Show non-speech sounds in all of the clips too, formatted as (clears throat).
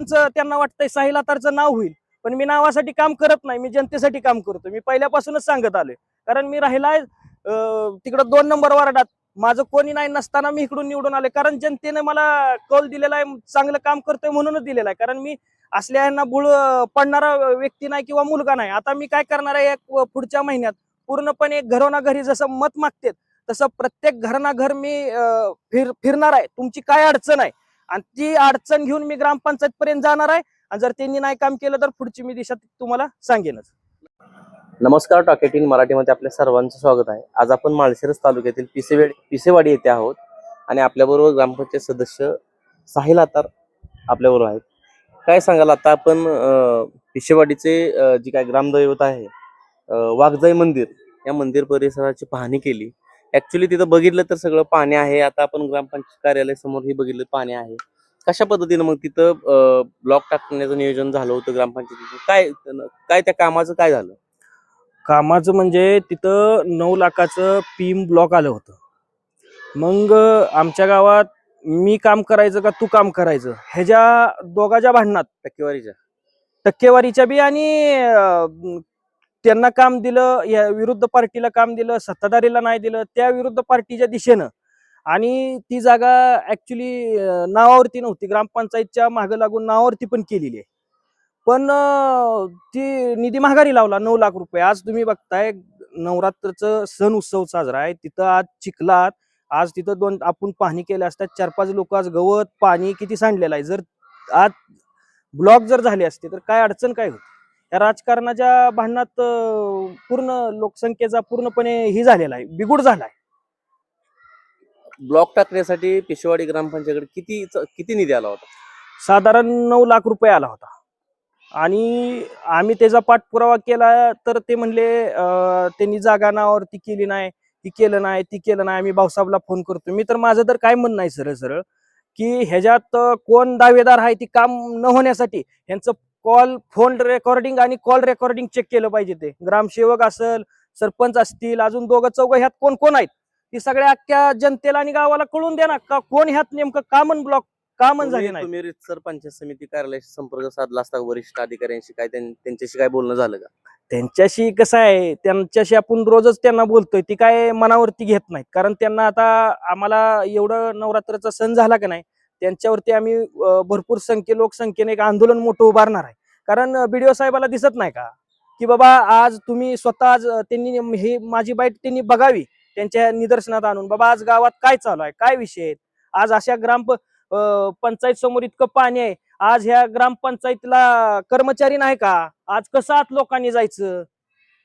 त्यांचं त्यांना वाटतंय साहिल अतारचं नाव होईल पण मी नावासाठी काम करत नाही मी जनतेसाठी काम करतो. मी पहिल्यापासूनच सांगत आलोय. कारण मी राहिलाय तिकडं दोन नंबर वार्डात. माझं कोणी नाही नसताना मी इकडून निवडून आले कारण जनतेने मला कौल दिलेला आहे चांगलं काम करतोय म्हणूनच दिलेला आहे कारण मी असल्या यांना बुळ पडणारा व्यक्ती नाही किंवा मुलगा नाही. आता मी काय करणार आहे पुढच्या महिन्यात पूर्णपणे घरोना घरी जसं मत मागते तसं प्रत्येक घरना घर मी फिर फिरणार आहे. तुमची काय अडचण आहे? आणि ती अडचण घेऊन मी ग्रामपंचायत पर्यंत जाणार आहे. आणि जर त्यांनी नाही काम केलं तर पुढची मी दिशा तुम्हाला सांगेनच. नमस्कार टॉकेटीन मराठीमध्ये आपल्या सर्वांचं स्वागत आहे. आज आपण माळशिरस तालुक्यातील पिसेवाडी पिसेवाडी येथे आहोत. आणि आपल्याबरोबर ग्रामपंचायत सदस्य साहिल आतार आपल्याबरोबर आहेत. काय सांगाल? आता आपण पिसेवाडीचे जी काय ग्रामदैवत आहे वाघजाई मंदिर या मंदिर परिसराची पाहणी केली. ऍक्च्युली तिथं बघितलं तर सगळं पाणी आहे. आता आपण ग्रामपंचायत कार्यालय समोर ही बघितलं पाणी आहे. कशा पद्धतीनं मग तिथं ब्लॉक टाकण्याचं नियोजन झालं होतं ग्रामपंचायतीचं? काय काय त्या कामाचं काय झालं? कामाचं म्हणजे तिथं नऊ लाखाचं पीम ब्लॉक आलं होतं. मग आमच्या गावात मी काम करायचं का तू काम करायचं? ह्याच्या दोघाच्या भांडणात. टक्केवारीच्या. टक्केवारीच्या बी आणि त्यांना काम दिलं या विरुद्ध पार्टीला काम दिलं सत्ताधारीला नाही दिलं त्या विरुद्ध पार्टीच्या दिशेनं. आणि ती जागा ऍक्च्युली नावावरती नव्हती. ग्रामपंचायतच्या मागं लागून नावावरती पण केलेली आहे. पण ती निधी माघारी लावला नऊ लाख रुपये. आज तुम्ही बघताय नवरात्रचं सण उत्सव साजरा आहे. तिथं आज चिखलात आज तिथं दोन आपण पाहणी केल्या असतात. चार पाच लोक आज गवत पाणी किती सांडलेलं आहे. जर आज ब्लॉक जर झाले असते तर काय अडचण काय होती? या राजकारणाच्या भांडणात पूर्ण लोकसंख्येचा पूर्णपणे ही झालेला आहे बिगुड झाला आहे. ब्लॉक टाकण्यासाठी पिशवाडी ग्रामपंचायतकडे किती किती निधी आला होता? साधारण नऊ लाख रुपये आला होता. आणि आम्ही त्याचा पाठपुरावा केला तर ते म्हणले त्यांनी जागा नावावरती केली नाही ती केलं नाही ती केलं नाही आम्ही भाऊसाहेबला फोन करतो मी तर माझं तर काय म्हणणं आहे सरळ सरळ की ह्याच्यात कोण दावेदार आहे ती काम न होण्यासाठी ह्यांचं कॉल फोन रेकॉर्डिंग आणि कॉल रेकॉर्डिंग चेक केलं पाहिजे ते. ग्रामसेवक असेल सरपंच असतील अजून दोघं चौघं ह्यात कोण कोण आहेत? ती सगळ्या अख्ख्या जनतेला आणि गावाला कळून द्या ना का कोण ह्यात नेमकं कामन ब्लॉक कामन झाले नाही तुम्ही रितसर पंचायत समिती कार्यालयाशी संपर्क साधला असता वरिष्ठ अधिकाऱ्यांशी काय त्यां- त्यांच्याशी काय बोलणं झालं का? त्यांच्याशी कसं आहे त्यांच्याशी आपण रोजच त्यांना बोलतोय ती काय मनावरती घेत नाहीत. कारण त्यांना आता आम्हाला एवढं नवरात्राचा सण झाला का नाही त्यांच्यावरती आम्ही भरपूर संख्ये लोकसंख्येने एक आंदोलन मोठं उभारणार आहे. कारण बीडीओ साहेबाला दिसत नाही का? की बाबा आज तुम्ही स्वतः आज त्यांनी ही माझी बाईट त्यांनी बघावी त्यांच्या निदर्शनात आणून. बाबा आज गावात काय चालू आहे? काय विषय आहेत? आज अशा ग्राम पंचायत समोर इतकं पाणी आहे. आज ह्या ग्रामपंचायतीला कर्मचारी नाही का? आज कसं आत लोकांनी जायचं?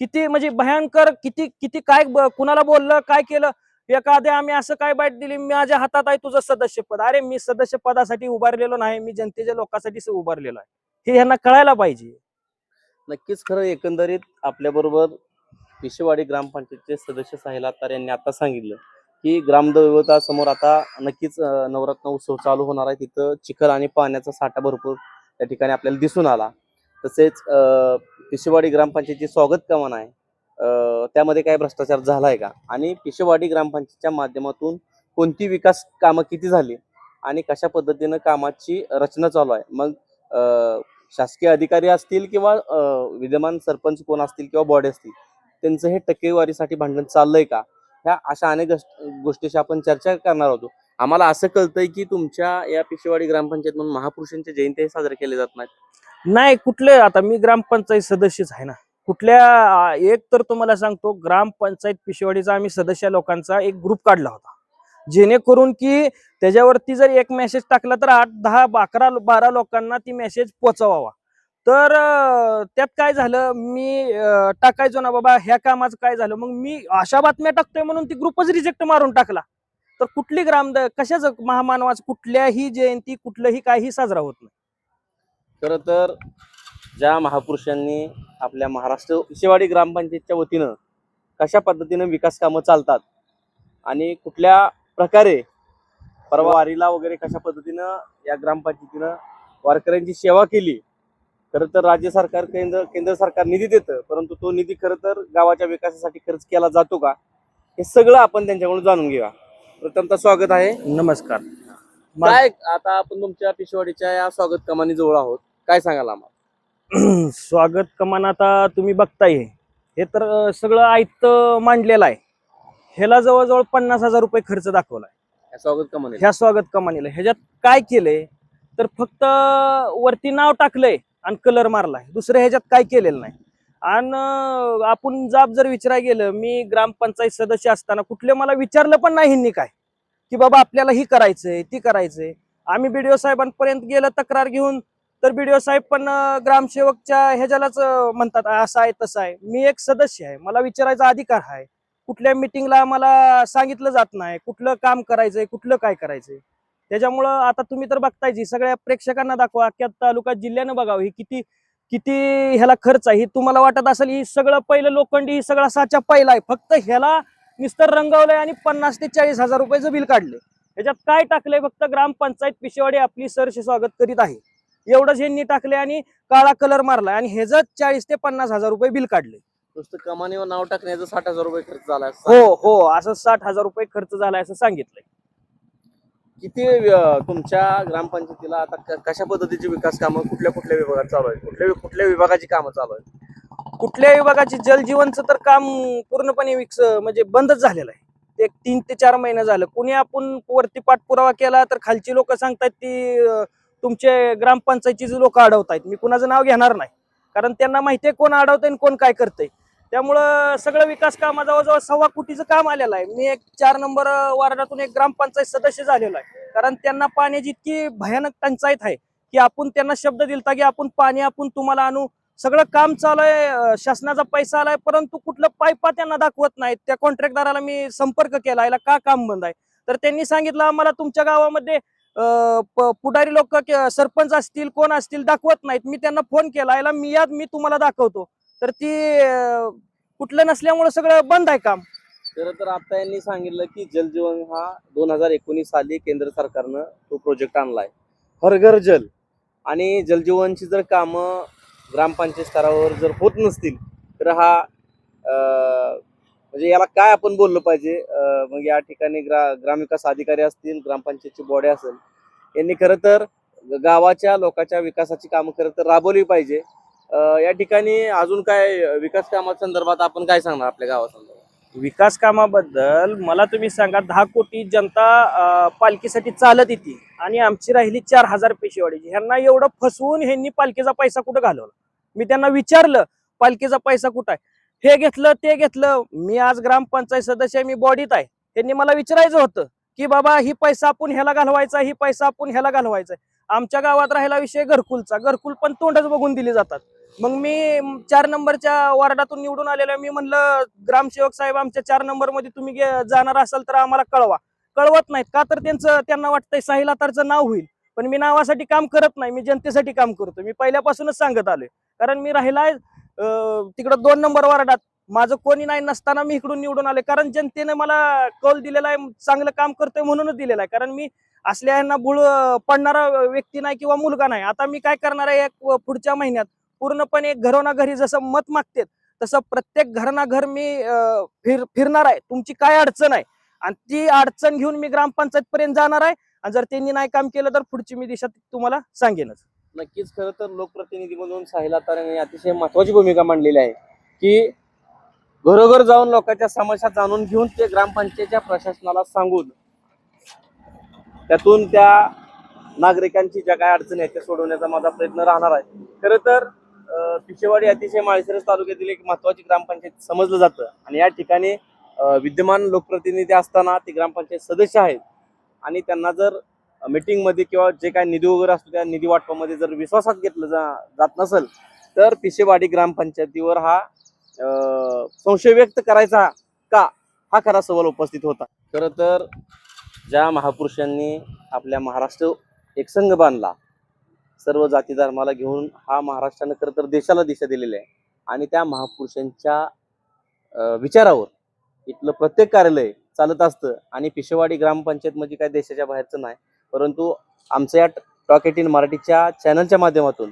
किती म्हणजे भयंकर किती किती काय कुणाला बोललं काय केलं? एखाद्या आम्ही असं काय बाईट दिली? माझ्या हातात आहे तुझं सदस्यपद. अरे मी सदस्य पदासाठी उभारलेलो नाही मी जनतेच्या लोकांसाठी उभारलेलो आहे. हे यांना कळायला पाहिजे. नक्कीच खरं एकंदरीत आपल्या बरोबर पिशेवाडी ग्रामपंचायतचे सदस्य साहिल आत्तार यांनी आता सांगितलं की ग्रामदैवतासमोर आता नक्कीच नवरत्न उत्सव चालू होणार आहे. तिथं चिखल आणि पाण्याचा साठा भरपूर त्या ठिकाणी आपल्याला दिसून आला. तसेच पिशेवाडी ग्रामपंचायतची स्वागत कमान आहे. त्यामध्ये काय भ्रष्टाचार झालाय का? आणि पिशेवाडी ग्रामपंचायतच्या माध्यमातून कोणती विकास कामं किती झाली? आणि कशा पद्धतीनं कामाची रचना चालू आहे? मग शासकीय अधिकारी असतील किंवा विद्यमान सरपंच कोण असतील किंवा बॉडी असतील त्यांचं हे टक्केवारीसाठी भांडण चाललंय का? ह्या अशा अनेक गोष्ट- गोष्टीशी आपण चर्चा करणार होतो. आम्हाला असं कळतंय की तुमच्या या पिशेवाडी ग्रामपंचायत म्हणून महापुरुषांच्या जयंती साजरे केले जात नाहीत. नाही कुठले? आता मी ग्रामपंचायत सदस्यच आहे ना. कुठल्या एक तर तुम्हाला सांगतो ग्रामपंचायत पिशवाडीचा आम्ही सदस्य लोकांचा एक ग्रुप काढला होता. जेणेकरून की त्याच्यावरती जर एक मेसेज टाकला तर आठ दहा अकरा बारा लोकांना ती मेसेज पोचवावा तर त्यात काय झालं? मी टाकायचो ना बाबा ह्या कामाचं काय झालं? मग मी अशा बातम्या टाकतोय म्हणून ती ग्रुपच रिजेक्ट मारून टाकला. तर कुठली ग्राम कशाच महामानवाचं कुठल्याही जयंती कुठलंही काही साजरा होत नाही. खर तर ज्या महापुरुषांनी आपल्या महाराष्ट्र पिशेवाडी ग्रामपंचायतच्या वतीनं कशा पद्धतीनं विकास कामं चालतात आणि कुठल्या प्रकारे परवा वारीला वगैरे कशा पद्धतीनं या ग्रामपंचायतीनं वारकऱ्यांची सेवा केली खरं तर राज्य सरकार केंद्र केंद्र सरकार निधी देतं परंतु तो निधी खरं तर गावाच्या विकासासाठी खर्च केला जातो का? हे सगळं आपण त्यांच्याकडून जाणून घेऊया. प्रथमतः स्वागत आहे. नमस्कार. काय आता आपण तुमच्या पिशवाडीच्या या स्वागत कमानी जवळ आहोत. काय सांगाल आम्हाला? (clears throat) स्वागत कमान आता तुम्ही बघताय. हे तर सगळं आयत मांडलेलं आहे. ह्याला जवळजवळ पन्नास हजार रुपये खर्च दाखवलाय. स्वागत कमानी ह्या स्वागत कमानीला. ह्याच्यात काय केलंय? तर फक्त वरती नाव टाकलंय आणि कलर मारलाय. दुसरं ह्याच्यात काय केलेलं नाही. आणि आपण जाब जर विचारायला गेलं मी ग्रामपंचायत सदस्य असताना कुठले मला विचारलं पण नाही ह्यांनी काय. की बाबा आपल्याला ही करायचंय ती करायचंय. आम्ही बीडीओ साहेबांपर्यंत गेलं तक्रार घेऊन तर बीडीओ साहेब पण ग्रामसेवकच्या ह्याच्यालाच म्हणतात असं आहे तसं आहे. मी एक सदस्य आहे. मला विचारायचा अधिकार आहे. कुठल्या मिटिंगला मला सांगितलं जात नाही. कुठलं काम करायचंय कुठलं काय करायचंय. त्याच्यामुळं आता तुम्ही तर बघताय जी सगळ्या प्रेक्षकांना दाखवा. अख्ख्या तालुका जिल्ह्यानं बघावं. ही किती किती ह्याला खर्च आहे ही तुम्हाला वाटत असेल ही सगळं पहिलं लोखंडी ही सगळा साचा पहिला आहे. फक्त ह्याला निस्तर रंगवलंय आणि पन्नास ते चाळीस हजार रुपयाचं बिल काढले ह्याच्यात काय टाकलंय फक्त ग्रामपंचायत पिशेवाडी आपली सरशी स्वागत करीत आहे. एवढंच ह्यांनी टाकले आणि काळा कलर मारलाय आणि ह्याचं चाळीस ते पन्नास हजार रुपये बिल काढले. नुसतं कमानीवर नाव टाकण्याचं साठ हजार रुपये खर्च झाला हो हो असं साठ हजार रुपये खर्च झालाय असं सांगितलंय. किती अं, तुमच्या ग्रामपंचायतीला आता क- कशा पद्धतीची विकास कामं कुठल्या कुठल्या विभागात चालू आहेत? कुठल्या कुठल्या विभागाची कामं चालू आहेत? कुठल्या विभागाची जलजीवनचं तर काम पूर्णपणे विकस म्हणजे बंदच झालेलं आहे. ते एक तीन ते चार महिने झालं. कुणी आपण वरती पाठपुरावा केला तर खालची लोक सांगतात ती अं, तुमचे ग्रामपंचायतीचे लोक अडवतायत मी कुणाचं नाव घेणार नाही. कारण त्यांना माहितीये कोण अडवतंय कोण काय करतंय. त्यामुळं सगळं विकास काम जवळजवळ सव्वा कोटीचं काम आलेलं आहे. मी एक चार नंबर वार्डातून एक ग्रामपंचायत सदस्य झालेलो आहे. कारण त्यांना पाण्याची इतकी भयानक टंचाईत आहे की आपण त्यांना शब्द दिलता की आपण पाणी आपण तुम्हाला आणू. सगळं काम चालू आहे शासनाचा पैसा आलाय परंतु कुठलं पायपा त्यांना दाखवत नाहीत. त्या कॉन्ट्रॅक्टदाराला मी संपर्क केला याला का काम बंद आहे? तर त्यांनी सांगितलं आम्हाला तुमच्या गावामध्ये पुढारी लोक सरपंच असतील कोण असतील दाखवत नाहीत. मी त्यांना फोन केला. याला मी याद मी तुम्हाला दाखवतो. तर ती कुठलं नसल्यामुळे सगळं बंद आहे काम. खरं तर आता यांनी सांगितलं की जलजीवन हा दोन हजार एकोणीस साली केंद्र सरकारनं तो प्रोजेक्ट आणलाय. हर घर जल. आणि जलजीवनची जर कामं ग्रामपंचायत स्तरावर जर होत नसतील तर हा म्हणजे याला काय आपण बोललं पाहिजे? मग या ठिकाणी ग्रा ग्रामविकास अधिकारी असतील ग्रामपंचायतची बॉडी असेल यांनी खरं तर गावाच्या लोकांच्या विकासाची कामं खरं तर राबवली पाहिजे. या ठिकाणी अजून काय विकास कामासंदर्भात आपण काय सांगणार आपल्या गावासंदर्भात विकास कामाबद्दल मला तुम्ही सांगा दहा कोटी जनता पालखीसाठी चालत येते आणि आमची राहिली चार हजार पेशेवाडीची ह्यांना एवढं फसवून ह्यांनी पालखीचा पैसा कुठं घालवला? मी त्यांना विचारलं पालखीचा पैसा कुठं आहे? हे घेतलं ते घेतलं. मी आज ग्रामपंचायत सदस्य आहे, मी बॉडीत आहे. त्यांनी मला विचारायचं होतं की बाबा ही पैसा आपण ह्याला घालवायचा ही पैसा आपण ह्याला घालवायचा आमच्या गावात राहिला विषय घरकुलचा. घरकुल पण तोंडच बघून दिली जातात. मग मी चार नंबरच्या वार्डातून निवडून आलेलो मी म्हणलं ग्रामसेवक साहेब आमच्या चार नंबरमध्ये तुम्ही जाणार असाल तर आम्हाला कळवा. कळवत नाहीत. का तर त्यांचं त्यांना वाटतंय साहिल अतारचं नाव होईल. पण मी नावासाठी काम करत नाही. मी जनतेसाठी काम करतो मी पहिल्यापासूनच सांगत आलोय. कारण मी राहिला तिकडं दोन नंबर वार्डात. माझं कोणी नाही नसताना मी इकडून निवडून आले कारण जनतेने मला कौल दिलेला आहे चांगलं काम करतोय म्हणूनच दिलेलं आहे. कारण मी असल्या यांना बुळ पडणारा व्यक्ती नाही किंवा मुलगा नाही. आता मी काय करणार आहे पुढच्या महिन्यात पूर्णपणे घरोना घरी जसं मत मागतेत तसं प्रत्येक घरना घर मी फिर फिरणार आहे. तुमची काय अडचण आहे? आणि ती अडचण घेऊन मी ग्रामपंचायत पर्यंत जाणार आहे. आणि जर त्यांनी नाही काम केलं तर पुढची मी दिशा तुम्हाला सांगेनच. नक्कीच खरं तर लोकप्रतिनिधी म्हणून साहिला तारे अतिशय महत्वाची भूमिका मांडलेली आहे की घरोघर जाऊन लोकांच्या समस्या जाणून घेऊन ते ग्रामपंचायतच्या प्रशासनाला सांगून त्यातून त्या नागरिकांची ज्या काय अडचणी आहेत त्या सोडवण्याचा माझा प्रयत्न राहणार आहे. खरं तर अं, पिशेवाडी अतिशय माळशिरस तालुक्यातील एक महत्वाची ग्रामपंचायत समजलं जातं आणि या ठिकाणी विद्यमान लोकप्रतिनिधी असताना ते ग्रामपंचायत सदस्य आहेत आणि त्यांना जर मीटिंगमध्ये किंवा जे काय निधी वगैरे असतो त्या निधी वाटपामध्ये जर विश्वासात घेतलं जा जात नसेल तर पिशेवाडी ग्रामपंचायतीवर हा अं, संशय व्यक्त करायचा का? हा खरा सवाल उपस्थित होता. खरं तर ज्या महापुरुषांनी आपल्या महाराष्ट्र एकसंघ बांधला सर्व जाती धर्माला घेऊन हा महाराष्ट्रानं खरं तर देशाला दिशा दिलेली आहे. आणि त्या महापुरुषांच्या विचारावर इथलं प्रत्येक कार्यालय चालत असतं. आणि पिशेवाडी ग्रामपंचायत म्हणजे काय देशाच्या बाहेरचं नाही. परंतु आमच्या या टॉक एटीन मराठीच्या चॅनलच्या माध्यमातून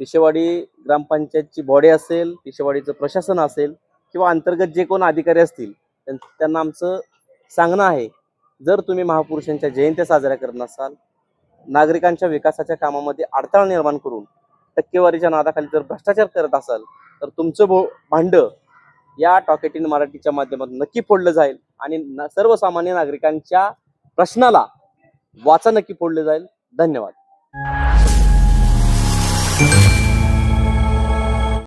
पिशेवाडी ग्रामपंचायतची बॉडी असेल पिशेवाडीचं प्रशासन असेल किंवा अंतर्गत जे कोण अधिकारी असतील त्यांना आमचं सांगणं आहे जर तुम्ही महापुरुषांच्या जयंत्या साजऱ्या करत नसाल नागरिकांच्या विकासाच्या कामामध्ये अडथळा निर्माण करून टक्केवारीच्या नादाखाली जर भ्रष्टाचार करत असाल तर तुमचं भो भांड या टॉकेट इन मराठीच्या माध्यमातून नक्की फोडलं जाईल आणि सर्वसामान्य नागरिकांच्या प्रश्नाला वाचा नक्की फोडले जाईल. धन्यवाद.